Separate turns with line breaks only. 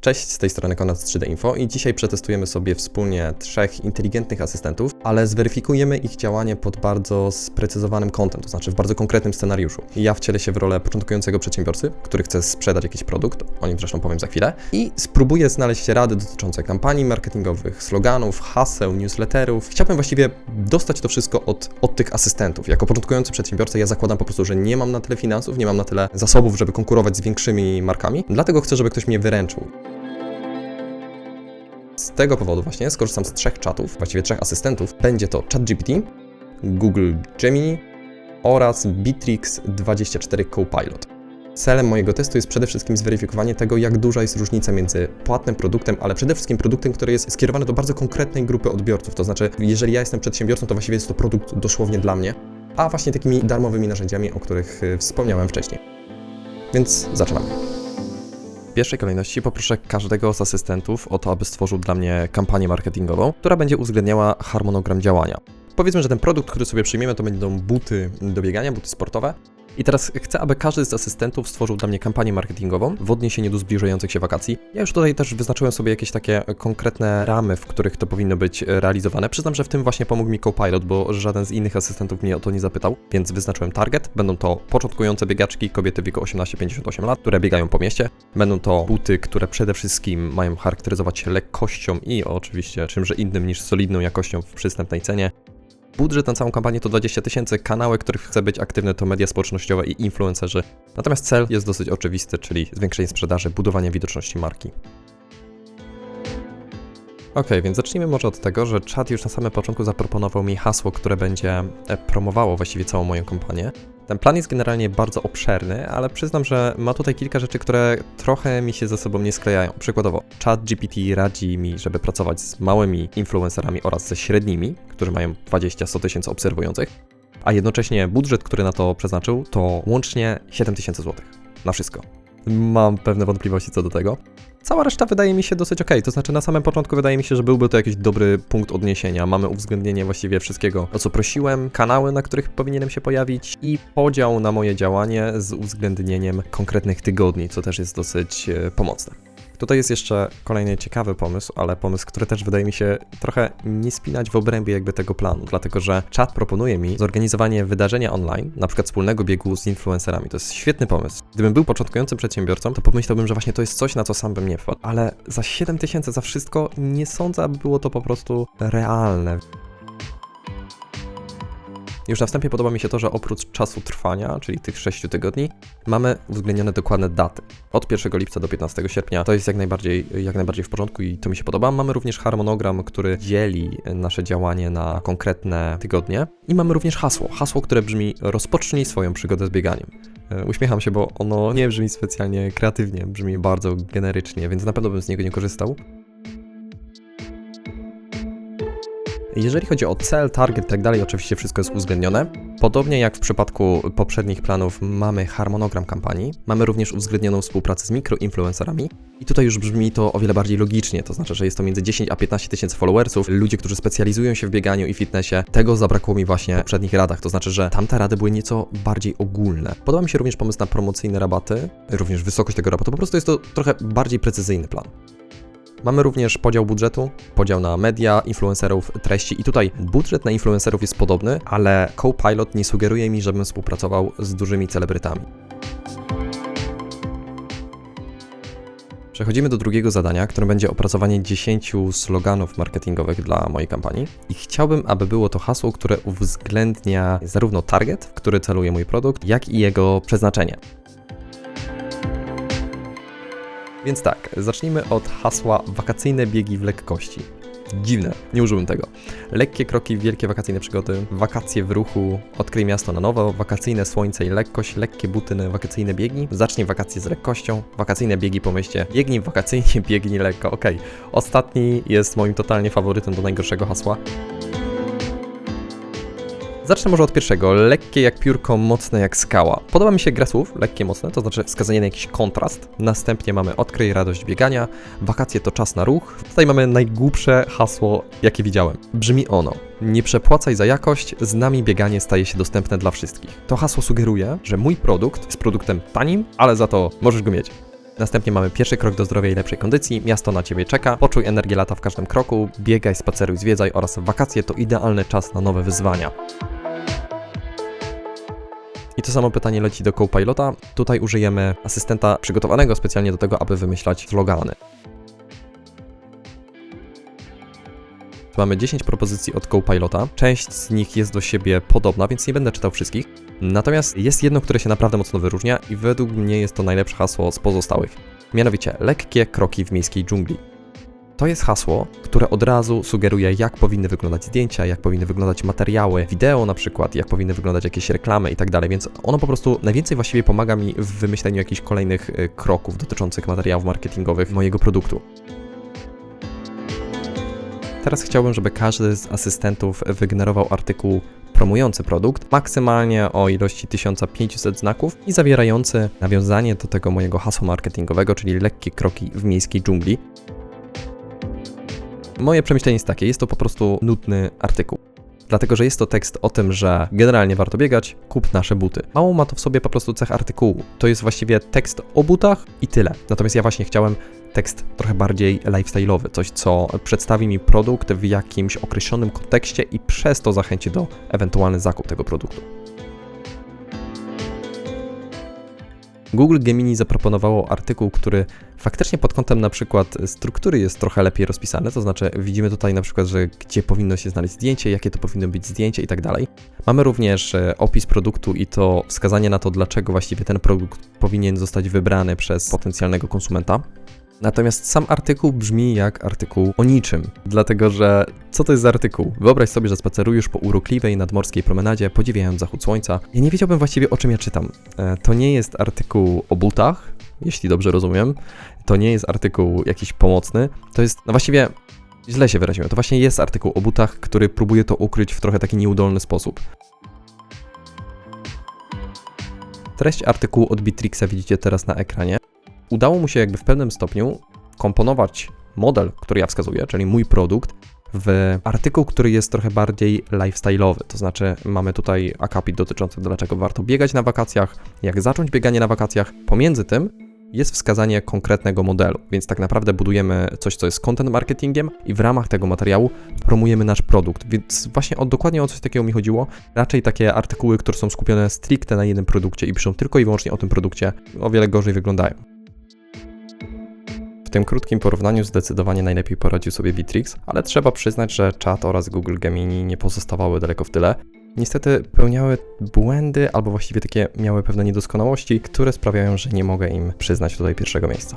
Cześć, z tej strony Konrad z 3D Info i dzisiaj przetestujemy sobie wspólnie trzech inteligentnych asystentów, ale zweryfikujemy ich działanie pod bardzo sprecyzowanym kątem, to znaczy w bardzo konkretnym scenariuszu. Ja wcielę się w rolę początkującego przedsiębiorcy, który chce sprzedać jakiś produkt, o nim zresztą powiem za chwilę, i spróbuję znaleźć rady dotyczące kampanii marketingowych, sloganów, haseł, newsletterów. Chciałbym właściwie dostać to wszystko od, od tych asystentów. Jako początkujący przedsiębiorca ja zakładam po prostu, że nie mam na tyle finansów, nie mam na tyle zasobów, żeby konkurować z większymi markami, dlatego chcę, żeby ktoś mnie wyręczył. Tego powodu właśnie skorzystam z trzech czatów, właściwie trzech asystentów. Będzie to ChatGPT, Google Gemini oraz Bitrix24 Copilot. Celem mojego testu jest przede wszystkim zweryfikowanie tego, jak duża jest różnica między płatnym produktem, ale przede wszystkim produktem, który jest skierowany do bardzo konkretnej grupy odbiorców. To znaczy, jeżeli ja jestem przedsiębiorcą, to właściwie jest to produkt dosłownie dla mnie, a właśnie takimi darmowymi narzędziami, o których y, wspomniałem wcześniej. Więc zaczynamy. W pierwszej kolejności poproszę każdego z asystentów o to, aby stworzył dla mnie kampanię marketingową, która będzie uwzględniała harmonogram działania. Powiedzmy, że ten produkt, który sobie przyjmiemy, to będą buty do biegania, buty sportowe. I teraz chcę, aby każdy z asystentów stworzył dla mnie kampanię marketingową w odniesieniu do zbliżających się wakacji. Ja już tutaj też wyznaczyłem sobie jakieś takie konkretne ramy, w których to powinno być realizowane. Przyznam, że w tym właśnie pomógł mi Copilot, bo żaden z innych asystentów mnie o to nie zapytał, więc wyznaczyłem target. Będą to początkujące biegaczki, kobiety w wieku 18-58 lat, które biegają po mieście. Będą to buty, które przede wszystkim mają charakteryzować się lekkością i oczywiście czymże innym niż solidną jakością w przystępnej cenie. Budżet na całą kampanię to 20 tysięcy, kanały, których chcę być aktywny to media społecznościowe i influencerzy. Natomiast cel jest dosyć oczywisty, czyli zwiększenie sprzedaży, budowanie widoczności marki. Ok, więc zacznijmy może od tego, że czat już na samym początku zaproponował mi hasło, które będzie e, promowało właściwie całą moją kampanię. Ten plan jest generalnie bardzo obszerny, ale przyznam, że ma tutaj kilka rzeczy, które trochę mi się ze sobą nie sklejają. Przykładowo, chat GPT radzi mi, żeby pracować z małymi influencerami oraz ze średnimi, którzy mają 20-100 tysięcy obserwujących, a jednocześnie budżet, który na to przeznaczył, to łącznie 7 tysięcy złotych. Na wszystko. Mam pewne wątpliwości co do tego. Cała reszta wydaje mi się dosyć ok. To znaczy, na samym początku wydaje mi się, że byłby to jakiś dobry punkt odniesienia. Mamy uwzględnienie właściwie wszystkiego, o co prosiłem, kanały, na których powinienem się pojawić i podział na moje działanie z uwzględnieniem konkretnych tygodni, co też jest dosyć e, pomocne. Tutaj jest jeszcze kolejny ciekawy pomysł, ale pomysł, który też wydaje mi się trochę nie spinać w obrębie jakby tego planu, dlatego że czat proponuje mi zorganizowanie wydarzenia online, na przykład wspólnego biegu z influencerami. To jest świetny pomysł. Gdybym był początkującym przedsiębiorcą, to pomyślałbym, że właśnie to jest coś, na co sam bym nie wpadł. Ale za 7 tysięcy za wszystko nie sądzę, aby było to po prostu realne. Już na wstępie podoba mi się to, że oprócz czasu trwania, czyli tych 6 tygodni, mamy uwzględnione dokładne daty. Od 1 lipca do 15 sierpnia to jest jak najbardziej, jak najbardziej w porządku i to mi się podoba. Mamy również harmonogram, który dzieli nasze działanie na konkretne tygodnie. I mamy również hasło. Hasło, które brzmi rozpocznij swoją przygodę z bieganiem. E, uśmiecham się, bo ono nie brzmi specjalnie kreatywnie, brzmi bardzo generycznie, więc na pewno bym z niego nie korzystał. Jeżeli chodzi o cel, target i tak dalej, oczywiście wszystko jest uwzględnione. Podobnie jak w przypadku poprzednich planów mamy harmonogram kampanii, mamy również uwzględnioną współpracę z mikroinfluencerami i tutaj już brzmi to o wiele bardziej logicznie, to znaczy, że jest to między 10 a 15 tysięcy followersów, ludzie, którzy specjalizują się w bieganiu i fitnessie. Tego zabrakło mi właśnie w poprzednich radach, to znaczy, że tamte rady były nieco bardziej ogólne. Podoba mi się również pomysł na promocyjne rabaty, również wysokość tego rabatu, po prostu jest to trochę bardziej precyzyjny plan. Mamy również podział budżetu, podział na media, influencerów, treści i tutaj budżet na influencerów jest podobny, ale Copilot nie sugeruje mi, żebym współpracował z dużymi celebrytami. Przechodzimy do drugiego zadania, którym będzie opracowanie 10 sloganów marketingowych dla mojej kampanii. I chciałbym, aby było to hasło, które uwzględnia zarówno target, w który celuje mój produkt, jak i jego przeznaczenie. Więc tak, zacznijmy od hasła wakacyjne biegi w lekkości. Dziwne, nie użyłbym tego. Lekkie kroki, wielkie wakacyjne przygody, wakacje w ruchu, odkryj miasto na nowo, wakacyjne słońce i lekkość, lekkie buty na wakacyjne biegi, zacznij wakacje z lekkością, wakacyjne biegi po mieście, biegnij wakacyjnie, biegnij lekko. Ok, ostatni jest moim totalnie faworytem do najgorszego hasła. Zacznę może od pierwszego. Lekkie jak piórko, mocne jak skała. Podoba mi się gra słów, lekkie, mocne, to znaczy wskazanie na jakiś kontrast. Następnie mamy odkryj radość biegania, wakacje to czas na ruch. Tutaj mamy najgłupsze hasło, jakie widziałem. Brzmi ono. Nie przepłacaj za jakość, z nami bieganie staje się dostępne dla wszystkich. To hasło sugeruje, że mój produkt jest produktem tanim, ale za to możesz go mieć. Następnie mamy pierwszy krok do zdrowia i lepszej kondycji. Miasto na Ciebie czeka. Poczuj energię lata w każdym kroku. Biegaj, spaceruj, zwiedzaj oraz wakacje to idealny czas na nowe wyzwania. I to samo pytanie leci do Copilota. Tutaj użyjemy asystenta przygotowanego specjalnie do tego, aby wymyślać slogany. Mamy 10 propozycji od Copilota. Część z nich jest do siebie podobna, więc nie będę czytał wszystkich. Natomiast jest jedno, które się naprawdę mocno wyróżnia i według mnie jest to najlepsze hasło z pozostałych. Mianowicie lekkie kroki w miejskiej dżungli. To jest hasło, które od razu sugeruje, jak powinny wyglądać zdjęcia, jak powinny wyglądać materiały, wideo na przykład, jak powinny wyglądać jakieś reklamy i tak dalej, więc ono po prostu najwięcej właściwie pomaga mi w wymyśleniu jakichś kolejnych y, kroków dotyczących materiałów marketingowych mojego produktu. Teraz chciałbym, żeby każdy z asystentów wygenerował artykuł promujący produkt, maksymalnie o ilości 1500 znaków i zawierający nawiązanie do tego mojego hasła marketingowego, czyli lekkie kroki w miejskiej dżungli. Moje przemyślenie jest takie, jest to po prostu nudny artykuł. Dlatego, że jest to tekst o tym, że generalnie warto biegać, kup nasze buty. Mało ma to w sobie po prostu cech artykułu. To jest właściwie tekst o butach i tyle. Natomiast ja właśnie chciałem tekst trochę bardziej lifestyle'owy, coś co przedstawi mi produkt w jakimś określonym kontekście i przez to zachęci do ewentualny zakup tego produktu. Google Gemini zaproponowało artykuł, który faktycznie pod kątem na przykład struktury jest trochę lepiej rozpisany, to znaczy widzimy tutaj na przykład, że gdzie powinno się znaleźć zdjęcie, jakie to powinno być zdjęcie i tak dalej. Mamy również e, opis produktu i to wskazanie na to, dlaczego właściwie ten produkt powinien zostać wybrany przez potencjalnego konsumenta. Natomiast sam artykuł brzmi jak artykuł o niczym, dlatego że co to jest za artykuł? Wyobraź sobie, że spacerujesz po urokliwej nadmorskiej promenadzie, podziwiając zachód słońca. Ja nie wiedziałbym właściwie o czym ja czytam. E, To nie jest artykuł o butach, jeśli dobrze rozumiem. To nie jest artykuł jakiś pomocny. To jest, no właściwie źle się wyraziłem. To właśnie jest artykuł o butach, który próbuje to ukryć w trochę taki nieudolny sposób. Treść artykułu od Bitrixa widzicie teraz na ekranie udało mu się jakby w pewnym stopniu komponować model, który ja wskazuję, czyli mój produkt, w artykuł, który jest trochę bardziej lifestyle'owy. To znaczy, mamy tutaj akapit dotyczący dlaczego warto biegać na wakacjach, jak zacząć bieganie na wakacjach. Pomiędzy tym jest wskazanie konkretnego modelu, więc tak naprawdę budujemy coś, co jest content marketingiem i w ramach tego materiału promujemy nasz produkt. Więc właśnie o, dokładnie o coś takiego mi chodziło. Raczej takie artykuły, które są skupione stricte na jednym produkcie i piszą tylko i wyłącznie o tym produkcie, o wiele gorzej wyglądają. W tym krótkim porównaniu zdecydowanie najlepiej poradził sobie Bitrix, ale trzeba przyznać, że czat oraz Google Gemini nie pozostawały daleko w tyle. Niestety pełniały błędy, albo właściwie takie miały pewne niedoskonałości, które sprawiają, że nie mogę im przyznać tutaj pierwszego miejsca.